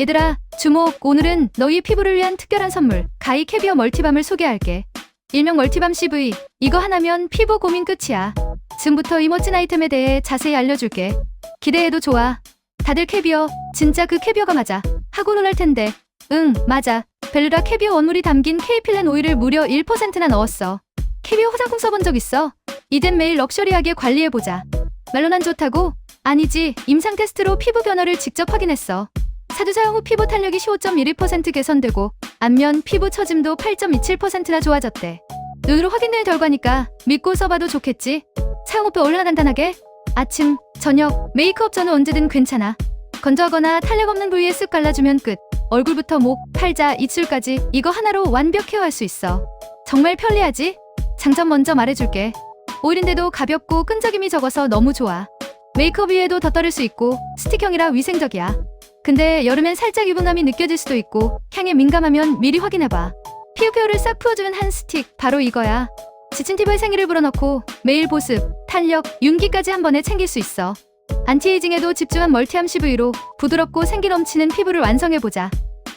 얘들아, 주목. 오늘은 너희 피부를 위한 특별한 선물, 가이 캐비어 멀티밤을 소개할게. 일명 멀티밤 CV. 이거 하나면 피부 고민 끝이야. 지금부터 이 멋진 아이템에 대해 자세히 알려줄게. 기대해도 좋아. 다들 캐비어, 진짜 그 캐비어가 맞아. 하고 놀랄 텐데. 응, 맞아. 벨루라 캐비어 원물이 담긴 케이필렌 오일을 무려 1%나 넣었어. 캐비어 화장품 써본 적 있어? 이젠 매일 럭셔리하게 관리해보자. 말로 난 좋다고? 아니지, 임상 테스트로 피부 변화를 직접 확인했어. 사두 사용 후 피부 탄력이 15.12% 개선되고 안면 피부 처짐도 8.27%나 좋아졌대. 눈으로 확인된 결과니까 믿고 써봐도 좋겠지. 사용 후표 얼마나 간단하게? 아침, 저녁, 메이크업 전후 언제든 괜찮아. 건조하거나 탄력 없는 부위에 쓱 발라주면 끝. 얼굴부터 목, 팔자, 입술까지 이거 하나로 완벽 케어할 수 있어. 정말 편리하지? 장점 먼저 말해줄게. 오일인데도 가볍고 끈적임이 적어서 너무 좋아. 메이크업 위에도 덧바를 수 있고 스틱형이라 위생적이야. 근데 여름엔 살짝 유분감이 느껴질 수도 있고 향에 민감하면 미리 확인해봐. 피부 케어를 싹 풀어주는 한 스틱 바로 이거야. 지친 피부에 생기를 불어넣고 매일 보습, 탄력, 윤기까지 한 번에 챙길 수 있어. 안티에이징에도 집중한 멀티함 CV로 부드럽고 생기 넘치는 피부를 완성해보자.